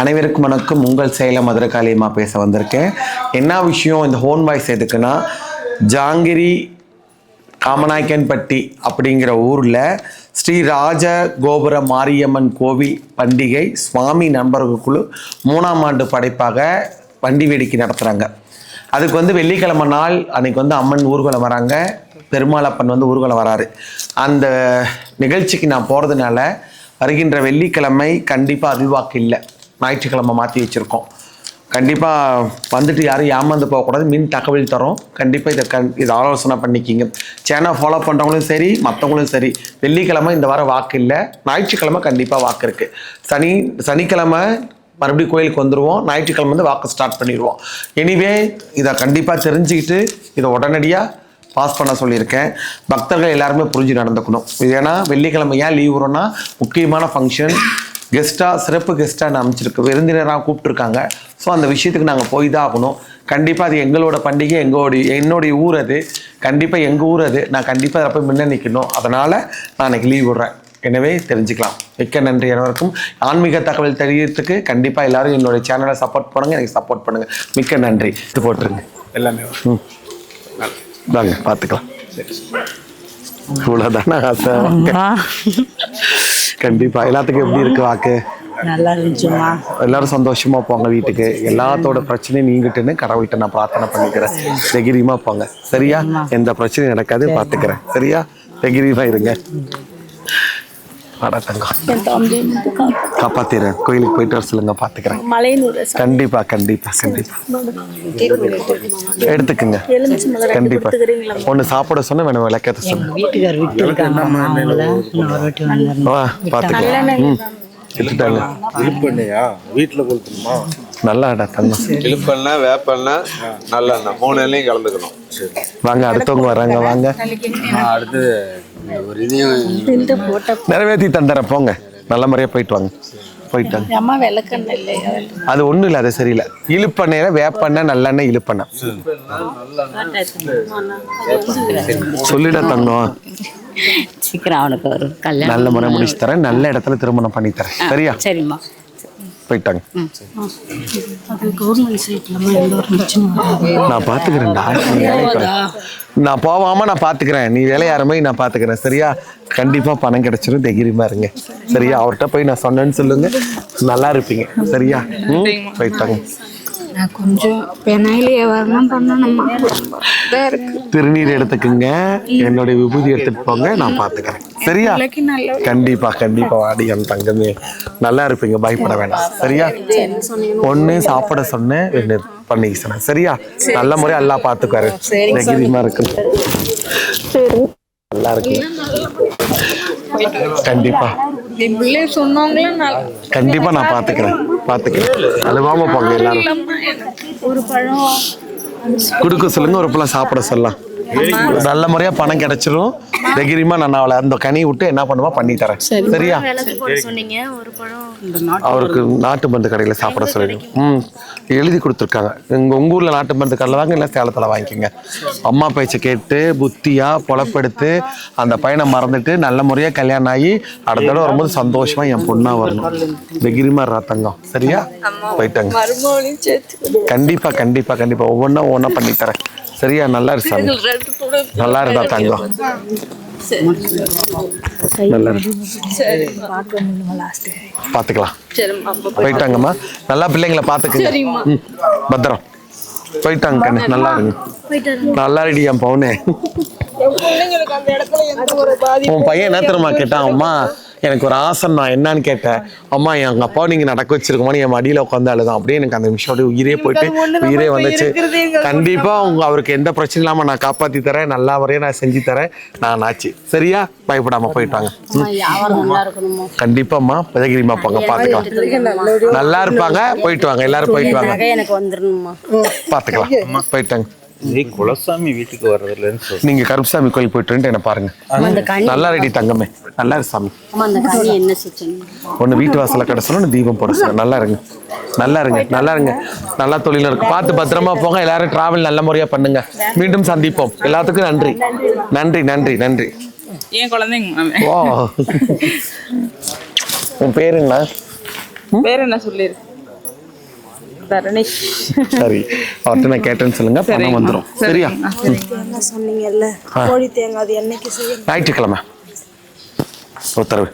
அனைவருக்கும் வணக்கம். உங்கள் சேலம் மதுரகாளியமாக பேச வந்திருக்கேன். என்ன விஷயம் இந்த ஹோன் வாய்ஸ் எதுக்குன்னா ஜாங்கிரி காமநாயக்கன்பட்டி அப்படிங்கிற ஊரில் ஸ்ரீ ராஜ கோபுர மாரியம்மன் கோவில் பண்டிகை சுவாமி நண்பர்கள் குழு மூணாம் ஆண்டு படைப்பாக வண்டி வேடிக்கை நடத்துகிறாங்க அதுக்கு வந்து வெள்ளிக்கிழமை நாள் அன்னைக்கு வந்து அம்மன் ஊர்வலம் வராங்க. பெருமாளப்பன் வந்து ஊர்வலம் வராரு. அந்த நிகழ்ச்சிக்கு நான் போகிறதுனால வருகின்ற வெள்ளிக்கிழமை கண்டிப்பாக அருள்வாக்கு இல்லை. ஞாயிற்றுக்கிழமை மாற்றி வச்சுருக்கோம். கண்டிப்பாக வந்துட்டு யாரும் ஏமாந்து போகக்கூடாது மின் தகவல் தரோம். கண்டிப்பாக இதை கண் இதை ஆலோசனை பண்ணிக்கிங்க. சேனல் ஃபாலோ பண்ணுறவங்களும் சரி மற்றவங்களும் சரி வெள்ளிக்கிழமை இந்த வாரம் வாக்கு இல்லை. ஞாயிற்றுக்கிழமை கண்டிப்பாக வாக்கு இருக்குது சனி சனிக்கிழமை மறுபடியும் கோயிலுக்கு வந்துடுவோம் ஞாயிற்றுக்கிழமை வந்து வாக்கு ஸ்டார்ட் பண்ணிடுவோம். எனிவே இதை கண்டிப்பாக தெரிஞ்சுக்கிட்டு இதை உடனடியாக பாஸ் பண்ண சொல்லியிருக்கேன். பக்தர்கள் எல்லாருமே புரிஞ்சு நடந்துக்கணும். இது ஏன்னா வெள்ளிக்கிழமை ஏன் லீவ் வரும்னா முக்கியமான ஃபங்க்ஷன் கெஸ்ட்டாக சிறப்பு கெஸ்ட்டாக நான் அமைச்சிருக்கு. விருந்தினராக கூப்பிட்ருக்காங்க ஸோ அந்த விஷயத்துக்கு நாங்கள் போய் தான் ஆகணும். கண்டிப்பாக அது எங்களோட பண்டிகை எங்களோடைய என்னுடைய ஊர் அது. கண்டிப்பாக எங்கள் ஊர் அது. நான் கண்டிப்பாக அதில் போய் முன்ன நிற்கணும் அதனால் நான் அன்றைக்கி லீவ் விடுறேன். எனவே தெரிஞ்சுக்கலாம். மிக்க நன்றி அனைவருக்கும். ஆன்மீக தகவல் தெரியறதுக்கு கண்டிப்பாக எல்லாரும் என்னோட சேனலை சப்போர்ட் பண்ணுங்கள் எனக்கு சப்போர்ட் பண்ணுங்கள் மிக்க நன்றி. இது போட்டுருங்க. எல்லாமே. ம். வாங்க பார்த்துக்கலாம். இவ்வளோதானே ஆசை? கண்டிப்பா. எல்லாத்துக்கும் எப்படி இருக்கு வாக்கு? நல்லா இருந்துச்சுமா எல்லாரும் சந்தோஷமா போங்க வீட்டுக்கு. எல்லாத்தோட பிரச்சனையும் நீங்கிட்டுன்னு கடவுள்கிட்ட நான் பிரார்த்தனை பண்ணிக்கிறேன். தைரியமா போங்க. சரியா? எந்த பிரச்சனையும் நடக்காது. பார்த்துக்கிறேன் சரியா? தைரியமா இருங்க. வாடா தங்கம். காப்பாத்திடுறேன். கோயிலுக்கு போயிட்டு வர சொல்லுங்க பார்த்துக்கிறேன் மலையனூர் கண்டிப்பா கண்டிப்பா கண்டிப்பா. எடுத்துக்குங்க. கண்டிப்பா. ஒன்று சாப்பிட சொன்னா வேணும் விளக்கத்தை சொன்ன வீட்டுக்கார் விட்டு இருக்காங்க. அவங்கள இன்னொரு வாட்டி வந்துடணும் வா பார்த்துக்கலாம் ம் எடுத்துட்டாங்க. இழுப்பண்ணையா? வீட்டில் கொடுத்துருமா நல்லாடா தங்கம். இழுப்பெண்ணெய் வேப்பெண்ணெய் நல்லெண்ணெய் மூணு எண்ணெயும் கலந்துக்கணும். சரி. வாங்க அடுத்தவங்க வராங்க வாங்க. அடுத்து ஒரு இதையும் இந்த போட்ட நிறைவேற்றி தந்துடுறேன் போங்க. நல்ல முறையாக போயிட்டு வாங்க. போயிட்டாங்க அம்மா விளக்கண்ண இல்லையா? அது ஒன்றும் இல்லை அது சரியில்லை. இழுப்பெண்ணெயில் வேப்பெண்ணெய் நல்லெண்ணெய் இழுப்பெண்ணெய். சொல்லிட தங்கம். சீக்கிரம் அவனுக்கு வரும் கல்யாணம். நல்ல முறை முடிச்சு தரேன் நல்ல இடத்துல திருமணம் பண்ணி தரேன். சரியா? சரிம்மா. போயிட்டாங்க. நான் வர. நான் போகாம நான் பார்த்துக்கிறேன் நீ வேலையை ஆரம்பி நான் பார்த்துக்கிறேன் சரியா? கண்டிப்பாக பணம் கிடைச்சிரும். தைரியமா இருங்க. சரியா? அவர்கிட்ட போய் நான் சொன்னேன்னு சொல்லுங்க. நல்லா இருப்பீங்க. சரியா? போயிட்டாங்க. கொஞ்சம் வரணும் திருநீர் எடுத்துக்குங்க. என்னுடைய விபூதி எடுத்துட்டு போங்க. நான் பார்த்துக்கிறேன் சரியா? கண்டிப்பா கண்டிப்பா வாடி என் தங்கமே. நல்லா இருப்பீங்க பயப்பட வேண்டாம் சரியா? ஒண்ணு சாப்பிட சொன்னேன் ரெண்டு பண்ணிக்க சொன்னேன். சரியா? நல்ல முறையா எல்லாம் பார்த்துக்காரு தைரியமா இருக்கு. நல்லா இருக்கு. கண்டிப்பா. கண்டிப்பா நான் பாத்துக்கிறேன் பாத்துக்கிறேன் அழுவாம போங்க எல்லாரும். ஒரு பழம். குடுக்க சொல்லுங்க ஒரு பழம் சாப்பிட சொல்லலாம். நல்ல முறையா பணம் கிடைச்சிரும். தைரியமா நான் அவளை அந்த கனி விட்டு என்ன பண்ணுவா? பண்ணி தரேன். சரியா? அவருக்கு நாட்டு மருந்து கடையில் சாப்பிட சொல்லி. ம். எழுதி கொடுத்துருக்காங்க. எங்கள் உங்கள் ஊரில் நாட்டு மருந்து கடையில் வாங்க இல்லை சேலத்தில் வாங்கிக்கோங்க. அம்மா பேச்சை கேட்டு புத்தியாக பொழப்பெடுத்து அந்த பையனை மறந்துட்டு நல்ல முறையாக கல்யாணம் ஆகி அடுத்த தடவை வரும்போது சந்தோஷமாக என் பொண்ணாக வரணும். தைரியமாக இருக்கா தங்கம். சரியா? போயிட்டாங்க கண்டிப்பாக கண்டிப்பாக கண்டிப்பாக ஒவ்வொன்றா ஒவ்வொன்றா பண்ணி தரேன். சரியா நல்லா இருக்கு சாமி. ரெண்டு கூட நல்லா இருந்தா தங்கம். நல்லா இருக்கு பார்த்துக்கலாம் போயிட்டாங்கம்மா. நல்லா பிள்ளைங்களை பார்த்துக்குங்க ம் பத்திரம். போயிட்டாங்க கண்ணு. நல்லா இருங்க. நல்லா ரெடி என் பவுனே. உன் பையன் என்ன தெரியுமா கேட்டான் அம்மா? எனக்கு ஒரு ஆசை நான் என்னன்னு கேட்டேன் அம்மா எங்க அப்பா நீங்க நடக்க வச்சிருக்கோமா என் மடியில உட்காந்து அழுதான். அப்படியே எனக்கு அந்த நிமிஷம் அப்படியே உயிரே போயிட்டு உயிரே வந்துச்சு. கண்டிப்பா உங்க அவருக்கு எந்த பிரச்சனை இல்லாம நான் காப்பாத்தி தரேன் நல்லா வரைய நான் செஞ்சு தரேன். நான் ஆச்சு. சரியா? பயப்படாம போயிட்டாங்க. கண்டிப்பாம்மா. பதகிரிமா போங்க பாத்துக்கலாம். நல்லா இருப்பாங்க போயிட்டு வாங்க எல்லாரும் போயிட்டு வாங்க. பாத்துக்கலாம். போயிட்டாங்க. நீ குலசாமி வீட்டுக்கு வர்றதுலன்னு நீங்க கருப்புசாமி கோயில் போயிட்டு என்ன பாருங்க. நல்லா ரெடி தங்கமே. நல்லா இரு சாமி. என்ன ஒன்று வீட்டு வாசல்ல கிடச்சணும் ஒன்று தீபம் போட சொல்லணும் நல்லா இருங்க. நல்லா இருங்க நல்லா இருங்க. நல்லா தொழில் இருக்கு. பார்த்து பத்திரமா போங்க. எல்லாரும் டிராவல் நல்ல முறையா பண்ணுங்க. மீண்டும் சந்திப்போம். எல்லாத்துக்கும் நன்றி. நன்றி நன்றி நன்றி. என் குழந்தைங்க ஓ. உன் பேருங்களா வேற என்ன சொல்லிரு? தரணேஷ் சரி அவர்கிட்ட நான் கேட்டேன்னு சொல்லுங்க பணம் வந்துடும் சரியா? என்ன சொன்னீங்கல்ல? கோழி தேங்காய் அது என்னைக்கு செய்யணும்? ஞாயிற்றுக்கிழமை. உத்தரவு